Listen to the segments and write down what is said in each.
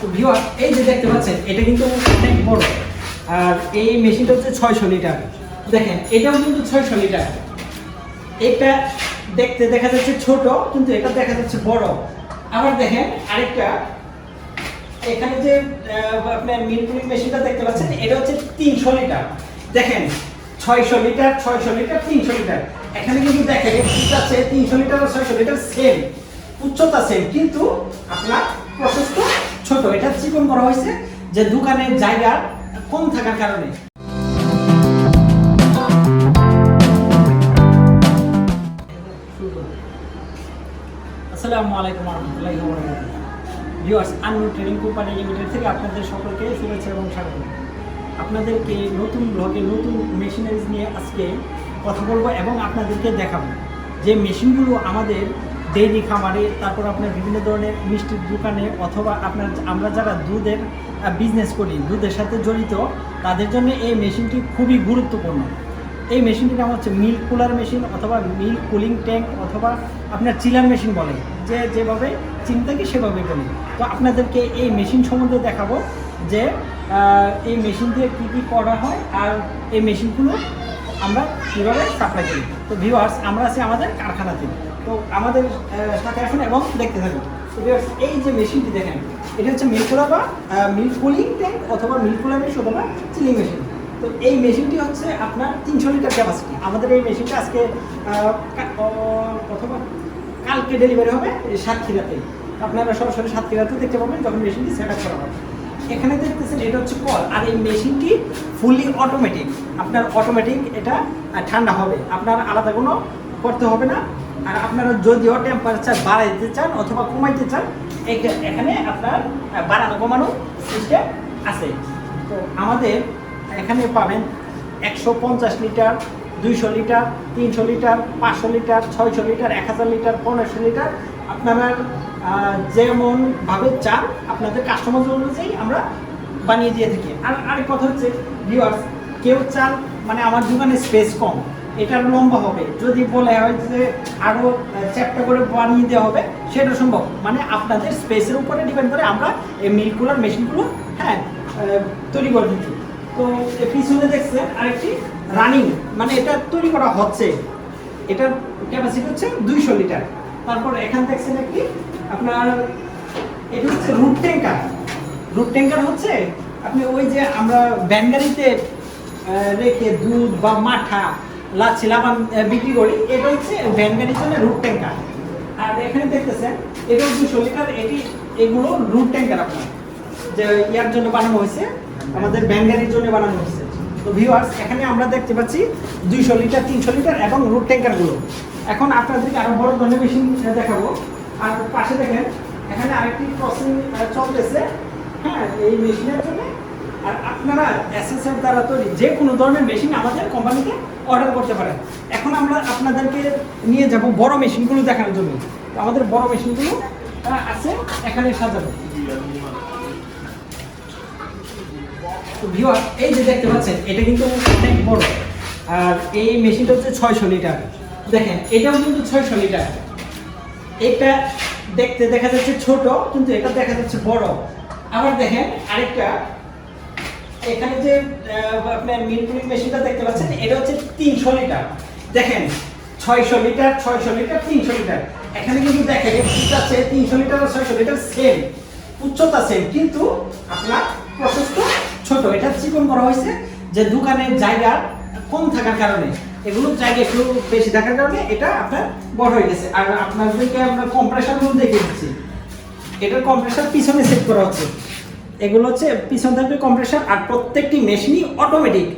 তো ভিউয়ার এই যে দেখতে পাচ্ছেন, এটা কিন্তু অনেক বড়। আর এই মেশিনটা হচ্ছে ছয়শো লিটার। দেখেন, এটাও কিন্তু ছয়শো লিটার। এটা দেখতে দেখা যাচ্ছে ছোট, কিন্তু এটা দেখা যাচ্ছে বড়। আবার দেখেন, আরেকটা। এখানে যে আপনার মিল্কিং মেশিনটা দেখতে পাচ্ছেন, এটা হচ্ছে তিনশো লিটার। দেখেন, ছয়শো লিটার ছয়শো লিটার, তিনশো লিটার। এখানে কিন্তু দেখেন আছে তিনশো লিটার আর ছয়শো লিটার সেম উচ্চতা সেম কিন্তু আপনার প্রশস্ত ছোট, এটা চিকন করা হয়েছে যে দোকানের জায়গা কম থাকার কারণে। আসসালামু আলাইকুম রহমতুল্লাহি ভিউয়ার্স আনু ট্রেডিং কোম্পানি লিমিটেড থেকে আপনাদের সকলকে শুভেচ্ছা এবং স্বাগত। আপনাদেরকে নতুন ব্লগে নতুন মেশিনারিজ নিয়ে আজকে কথা বলব এবং আপনাদেরকে দেখাবো যে মেশিনগুলো আমাদের ডেইরি খামারে, তারপর আপনার বিভিন্ন ধরনের মিষ্টির দোকানে অথবা আপনার আমরা যারা দুধের বিজনেস করি, দুধের সাথে জড়িত, তাদের জন্য এই মেশিনটি খুবই গুরুত্বপূর্ণ। এই মেশিনটির নাম হচ্ছে মিল্ক কুলার মেশিন অথবা মিল্ক কুলিং ট্যাঙ্ক অথবা আপনার চিলার মেশিন বলে। যে যেভাবে চিন্তা কি সেভাবে বলি। তো আপনাদেরকে এই মেশিন সম্বন্ধে দেখাবো যে এই মেশিন দিয়ে কী কী করা হয় আর এই মেশিনগুলো আমরা কীভাবে সাপ্লাই করি। তো ভিউয়ার্স আমরা আছি আমাদের কারখানাতে। তো আমাদের সাথে আসুন এবং দেখতে থাকুন। এই যে মেশিনটি দেখেন, এটা হচ্ছে মিল্ক কুলার বা মিল্ক কুলিং ট্যাঙ্ক অথবা মিল্ক কুলার মেশিন অথবা চিলিং মেশিন তো এই মেশিনটি হচ্ছে আপনার তিনশো লিটার ক্যাপাসিটি আমাদের এই মেশিনটা আজকে অথবা কালকে ডেলিভারি হবে সাতক্ষীরাতে। আপনারা সরাসরি সাতক্ষীরাতে দেখতে পাবেন যখন মেশিনটি সেট আপ করা হবে। এখানে দেখতেছেন এটা হচ্ছে কল। আর এই মেশিনটি ফুললি অটোমেটিক আপনার অটোমেটিক এটা ঠান্ডা হবে। আপনার আলাদা কোনো করতে হবে না। আর আপনারা যদিও টেম্পারেচার বাড়াইতে চান অথবা কমাইতে চান এখ- এখানে আপনার বাড়ানো কমানো সিস্টেম আছে। তো আমাদের এখানে পাবেন একশো পঞ্চাশ লিটার, দুইশো লিটার, তিনশো লিটার, পাঁচশো লিটার, ছয়শো লিটার, এক হাজার লিটার, পনেরোশো লিটার। আপনারা যেমনভাবে চান, আপনাদের কাস্টমার অনুযায়ী আমরা বানিয়ে দিয়ে থাকি। আর আরেক কথা হচ্ছে ভিউয়ার্স কেউ চান মানে আমার দোকানে স্পেস কম। এটার লম্বা হবে। যদি বলে হয় যে আরও চ্যাপ্টা করে বানিয়ে দেওয়া হবে, সেটা সম্ভব। মানে আপনাদের স্পেসের উপরে ডিপেন্ড করে আমরা এই মিল্কগুলোর মেশিনগুলো হ্যাঁ তৈরি করে দিচ্ছি। তো পিছনে দেখছেন আরেকটি রানিং মানে এটা তৈরি করা হচ্ছে। এটার ক্যাপাসিটি হচ্ছে দুইশো লিটার তারপর এখান দেখছেন একটি আপনার, এটা হচ্ছে রুট ট্যাঙ্কার রুট ট্যাঙ্কার হচ্ছে আপনি ওই যে আমরা ব্যাঙ্গারিতে রেখে দুধ বা মাঠা লাচ্ছি লাবান বিক্রি করি। এটা হচ্ছে ব্যানগাড়ির জন্য রুট ট্যাঙ্কার আর এখানে দেখতেছেন, এটা দুশো লিটার, এটি, এগুলো রুট ট্যাঙ্কার আপনার। যে ইয়ার জন্য বানানো হয়েছে, আমাদের ব্যাঙ্গারির জন্য বানানো হয়েছে। তো ভিউয়ার্স এখানে আমরা দেখতে পাচ্ছি দুইশো লিটার, তিনশো লিটার এবং রুট ট্যাঙ্কারগুলো এখন আপনাদেরকে আরও বড় ধরনের মেশিন দেখাবো। আর পাশে দেখেন, এখানে আরেকটি প্রসেসিং চলতেছে। হ্যাঁ এই মেশিনের জন্য আর আপনারা এসএসএফ দ্বারা তৈরি যে কোনো ধরনের মেশিন আমাদের কোম্পানিতে অর্ডার করতে পারেন। এখন আমরা আপনাদেরকে নিয়ে যাব বড় মেশিনগুলো দেখানোর জন্য। তো আমাদের বড় মেশিনগুলো আছে এখানে সাজানো। তো ভিউয়ার এই যে দেখতে পাচ্ছেন, এটা কিন্তু অনেক বড়। আর এই মেশিনটা হচ্ছে ছয়শো লিটার। দেখেন, এটাও কিন্তু ছয়শো লিটার। এটা দেখতে দেখা যাচ্ছে ছোট, কিন্তু এটা দেখা যাচ্ছে বড়। আবার দেখেন, আরেকটা এখানে যে আপনার মিল্কিং মেশিনটা দেখতে পাচ্ছেন, এটা হচ্ছে তিনশো লিটার। দেখেন, ছয়শো লিটার ছয়শো লিটার, তিনশো লিটার। এখানে কিন্তু দেখেন আছে, তিনশো লিটার আর ছয়শো লিটার সেম উচ্চতা সেম কিন্তু আপনার প্রশস্ত ছোট। এটা চিকন করা হয়েছে যে দোকানের জায়গা কম থাকার কারণে। এগুলোর জায়গা একটু বেশি থাকার কারণে এটা আপনার বড় হয়ে গেছে। আর আপনাদেরকে আমরা কম্প্রেশনগুলো দেখে দিচ্ছি। এটার কম্প্রেসার পিছনে সেট করা হচ্ছে। এগুলো হচ্ছে পিছন থাকবে কম্প্রেসার আর প্রত্যেকটি মেশিনই অটোমেটিক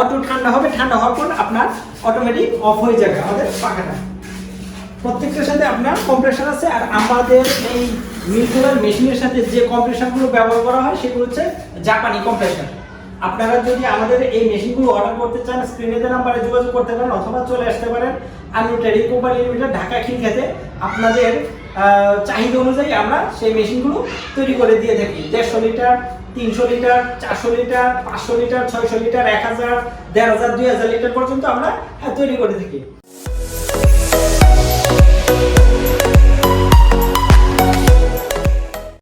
অটো ঠান্ডা হবে, ঠান্ডা হওয়ার পর আপনার অটোমেটিক অফ হয়ে যাবে আমাদের পাখাটা। প্রত্যেকটার সাথে আপনার কম্প্রেসার আছে আর আমাদের এই মিলগুলোর মেশিনের সাথে যে কম্প্রেসারগুলো ব্যবহার করা হয়, সেগুলো হচ্ছে জাপানি কম্প্রেসার আপনারা যদি আমাদের এই মেশিনগুলো অর্ডার করতে চান স্ক্রিনে যে নাম্বারে যোগাযোগ করতে পারেন অথবা চলে আসতে পারেন। আমি ট্রেডিং কোম্পানি লিমিটেড ঢাকা খিলখাতে আপনাদের চাহিদা অনুযায়ী আমরা সেই মেশিনগুলো তৈরি করে দিয়ে থাকি। দেড়শো লিটার, তিনশো লিটার, চারশো লিটার, পাঁচশো লিটার, ছয়শো লিটার, এক হাজার, দেড় হাজার, দুই হাজার লিটার পর্যন্ত আমরা তৈরি করে থাকি।